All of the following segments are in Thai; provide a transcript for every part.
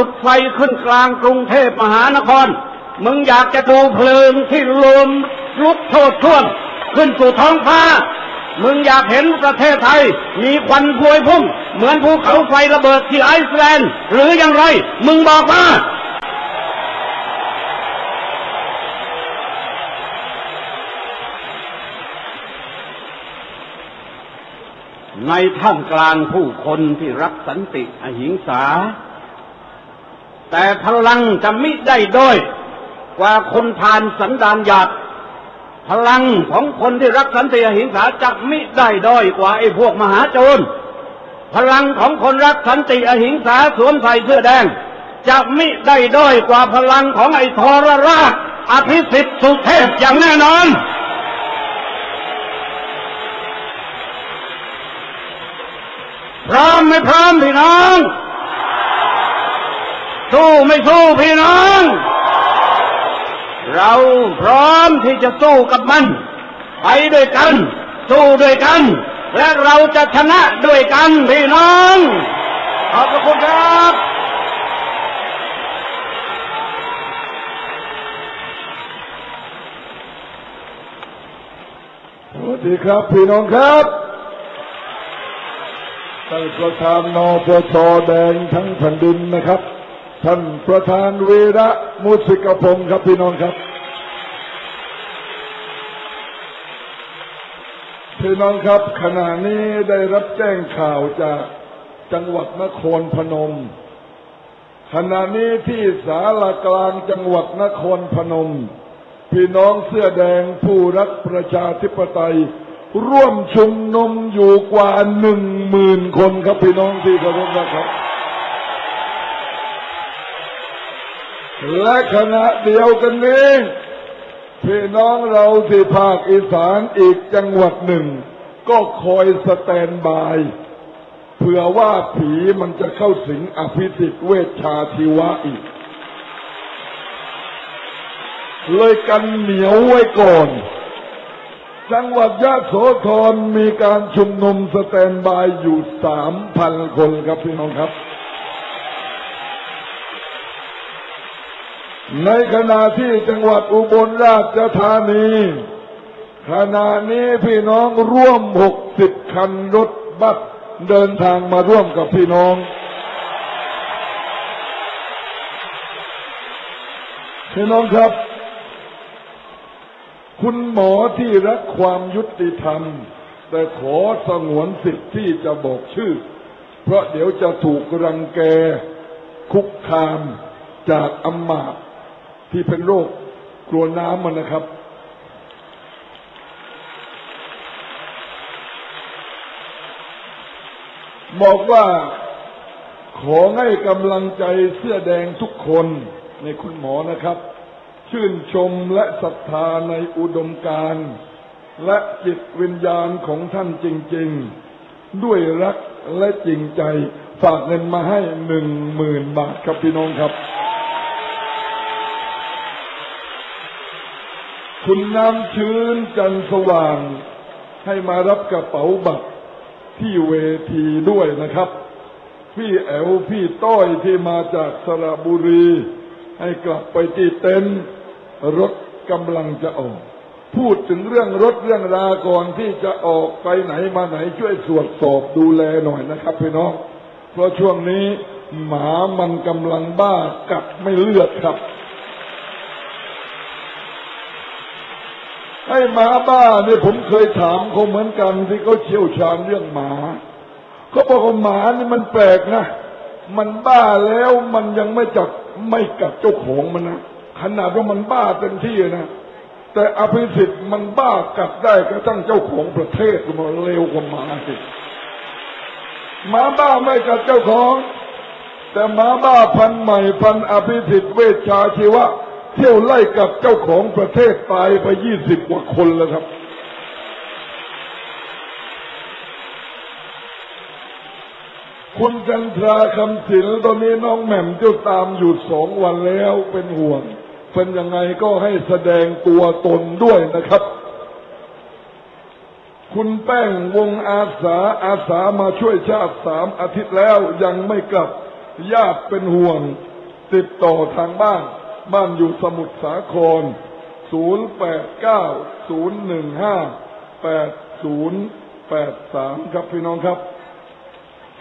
จุดไฟขึ้นกลางกรุงเทพมหานคร มึงอยากจะดูเพลิงที่ลมลุกโชดช่วงขึ้นสู่ท้องฟ้า มึงอยากเห็นประเทศไทย มีควันพวยพุ่ง เหมือนภูเขาไฟระเบิดที่ไอซ์แลนด์ หรืออย่างไร มึงบอกมาในท่ามกลางผู้คนที่รักสันติอหิงสา แต่พลังจะมิได้ด้อยกว่าคนทานสันดานหยาดพลังของคนที่รักสันติอหิงสาจะมิได้ด้อยกว่าไอ้พวกมหาโจรพลังของคนรักสันติอหิงสาสวมใส่เสื้อแดง จะมิได้ด้อยกว่าพลังของไอ้ทรราชอภิสิทธิ์สุเทพอย่างแน่นอนพร้อมไม่พร้อมพี่น้อง สู้ไม่สู้พี่น้อง เราพร้อมที่จะสู้กับมัน ไปด้วยกัน สู้ด้วยกัน และเราจะชนะด้วยกันพี่น้อง ขอบพระคุณครับสวัสดีครับพี่น้องครับท่านประธานนปชแดงทั้งแผ่นดินนะครับ ท่านประธานวีระมุสิกพงศ์ครับพี่น้องครับ พี่น้องครับขณะนี้ได้รับแจ้งข่าวจากจังหวัดนครพนม ขณะนี้ที่ศาลากลางจังหวัดนครพนม พี่น้องเสื้อแดงผู้รักประชาธิปไตย ร่วมชุมนุมอยู่กว่าหนึ่งหมื่นคนครับพี่น้องที่เคารพนะครับ และขณะเดียวกันนี้พี่น้องเราที่ภาคอีสานอีกจังหวัดหนึ่ง ก็คอยสแตนบาย เผื่อว่าผีมันจะเข้าสิงอภิสิทธิ์เวชชาชีวะอีก เลยกันเหนียวไว้ก่อน จังหวัดยะโสธรมีการชุมนุมสแตนบายอยู่สามพันคนครับพี่น้องครับ ในขณะที่จังหวัดอุบลราชธานี ขณะนี้พี่น้องร่วมหกสิบคันรถบัสเดินทางมาร่วมกับพี่น้อง พี่น้องครับ คุณหมอที่รักความยุติธรรม แต่ขอสงวนสิทธิ์ที่จะบอกชื่อ เพราะเดี๋ยวจะถูกรังแกคุกคามจากอำมาตย์ ที่เป็นโรคกลัวน้ำมันนะครับ บอกว่าขอให้กำลังใจเสื้อแดงทุกคนในคุณหมอนะครับ ชื่นชมและศรัทธาในอุดมการณ์และจิตวิญญาณของท่านจริง ๆ ด้วยรักและจริงใจ ฝากเงินมาให้หนึ่งหมื่นบาทครับพี่น้องครับ คุณน้ำชื้นจันสว่าง ให้มารับกระเป๋าบัตรที่เวทีด้วยนะครับ พี่แอวพี่ต้อยที่มาจากสระบุรี ให้กลับไปที่เต็นท์รถกำลังจะออก พูดถึงเรื่องรถเรื่องราก่อนที่จะออกไปไหนมาไหนช่วยตรวจสอบดูแลหน่อยนะครับพี่น้อง เพราะช่วงนี้หมามันกำลังบ้ากัดไม่เลือดครับ ไอ้หมาบ้าเนี่ยผมเคยถามเขาเหมือนกันที่เขาเชี่ยวชาญเรื่องหมาเขาบอกว่าหมานี่มันแปลกนะ มันบ้าแล้วมันยังไม่จับไม่กัดเจ้าของมันนะขนาดว่ามันบ้าเต็มที่นะแต่อภิสิทธิ์มันบ้ากัดได้กระทั่งเจ้าของประเทศมันเร็วกว่าหมาสิหมาบ้าไม่กัดเจ้าของ แต่หมาบ้าพันใหม่พันอภิสิทธิ์เวชชาชีวะ เที่ยวไล่กับเจ้าของประเทศตายไปยี่สิบกว่าคนแล้วครับ คุณจันทราคำศิลตอนนี้น้องแหม่มเจ้าตามอยู่สองวันแล้วเป็นห่วง เป็นยังไงก็ให้แสดงตัวตนด้วยนะครับ คุณแป้งวงอาสาอาสามาช่วยชาติสามอาทิตย์แล้วยังไม่กลับญาติเป็นห่วง ติดต่อทางบ้าน บ้านอยู่สมุทรสาคร 0890158083 ครับพี่น้องครับ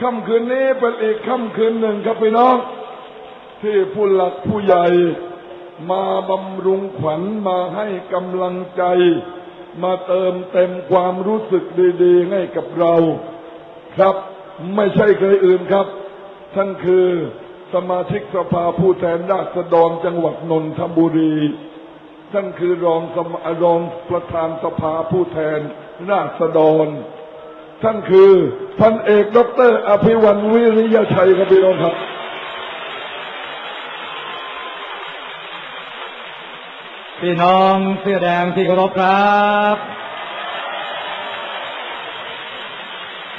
ค่ำคืนนี้เป็นอีกค่ำคืนหนึ่งครับพี่น้อง ที่ผู้หลักผู้ใหญ่มาบำรุงขวัญมาให้กำลังใจ มาเติมเต็มความรู้สึกดีๆ ให้กับเรา ครับ ไม่ใช่ใครอื่นครับ ท่านคือ สมาชิกสภาผู้แทนราษฎรจังหวัดนนทบุรี ท่านคือรองสมรองประธานสภาผู้แทนราษฎร ท่านคือพันเอกดรอภิวันวิริยชัยครับพี่น้องครับ พี่น้องเสื้อแดงที่เคารพครับ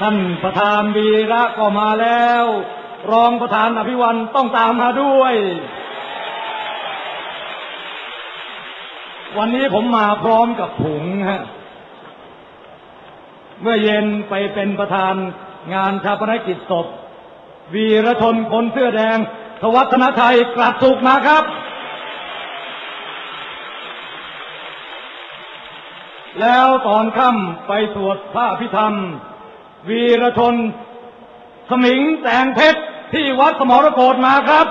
ท่านประธานวีระก็มาแล้ว รองประธานอภิวันต้องตามมาด้วย วันนี้ผมมาพร้อมกับถุงฮะ เมื่อเย็นไปเป็นประธานงานชาปนกิจศพ วีรชนคนเสื้อแดง ทวัฒนไทยกลับสุขมาครับ แล้วตอนค่ำไปสวดพระพิธรรม วีรชนสมิงแสงเพชร ที่วัดสมรโกฏมาครับ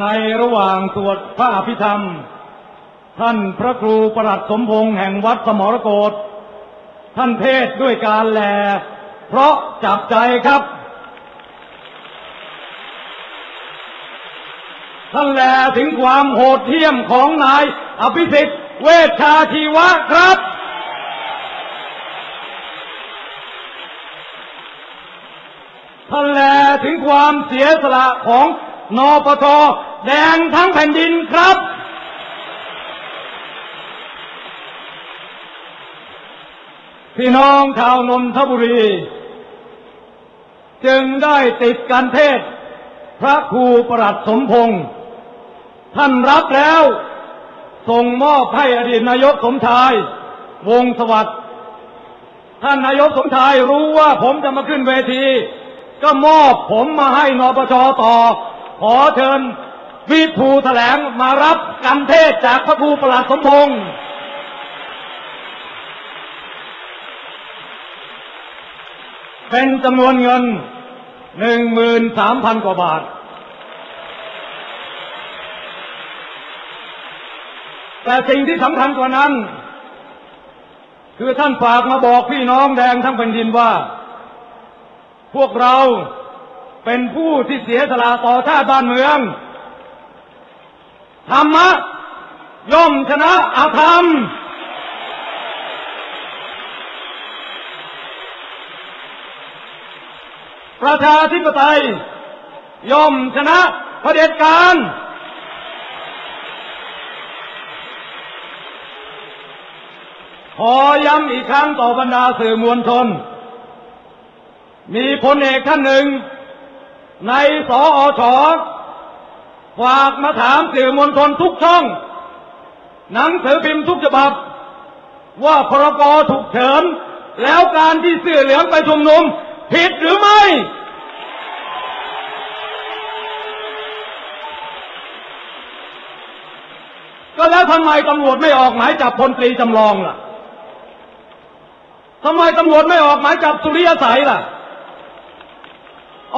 ในระหว่างสวดพระอภิธรรม ท่านพระครูประหลัดสมพงษ์แห่งวัดสมรโกฏท่านเทศด้วยการแล เพราะจับใจครับ ท่านแลถึงความโหดเหี้ยมของนายอภิสิทธิ์เวชชาชีวะครับ ท่านแล ถึงความเสียสละของนปชแดงทั้งแผ่นดินครับ พี่น้องชาวนนทบุรี จึงได้ติดกันเทศ พระครูประหลัดสมพงษ์ท่านรับแล้วส่งมอบให้อดีตนายกสมชาย วงสวัสดิ์ท่านนายกสมชายรู้ว่าผมจะมาขึ้นเวที ก็มอบผมมาให้นปชต่อ ขอเชิญวิภูแถลงมารับกันเทศจากพระครูประหลัดสมพงษ์เป็นจำนวนเงินหนึ่งหมื่นสามพันกว่าบาท แต่สิ่งที่สำคัญกว่านั้น คือท่านฝากมาบอกพี่น้องแดงทั้งแผ่นดินว่า พวกเราเป็นผู้ที่เสียสละต่อชาติบ้านเมือง ธรรมะย่อมชนะอาธรรม ประชาธิปไตย ย่อมชนะเผด็จการ ขอย้ำอีกครั้งต่อบรรดาสื่อมวลชน มีพลเอกท่านหนึ่ง ในสออชฝากมาถามสื่อมวลชนทุกช่อง หนังสือพิมพ์ทุกฉบับ ว่าพรกถูกเฉินแล้วการที่เสื้อเหลืองไปชุมนุม ผิดหรือไม่ก็แล้วทำไมตำรวจไม่ออกหมายจับพลตรีจำลองล่ะทำไมตำรวจไม่ออกหมายจับสุริยสัยล่ะ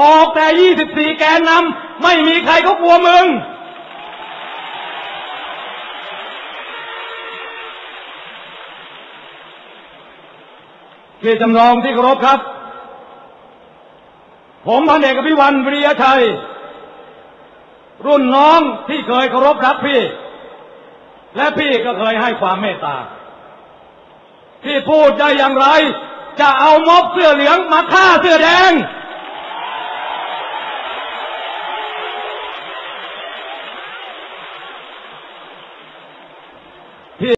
ออกแต่24แกนนำไม่มีใครเขากลัวมึงที่จำลองที่เคารพครับ ผมพันเอกพิวันวิริยชัย รุ่นน้องที่เคยเคารพรักพี่ และพี่ก็เคยให้ความเมตตา ที่พูดได้อย่างไร จะเอาม็อบเสื้อเหลืองมาฆ่าเสื้อแดง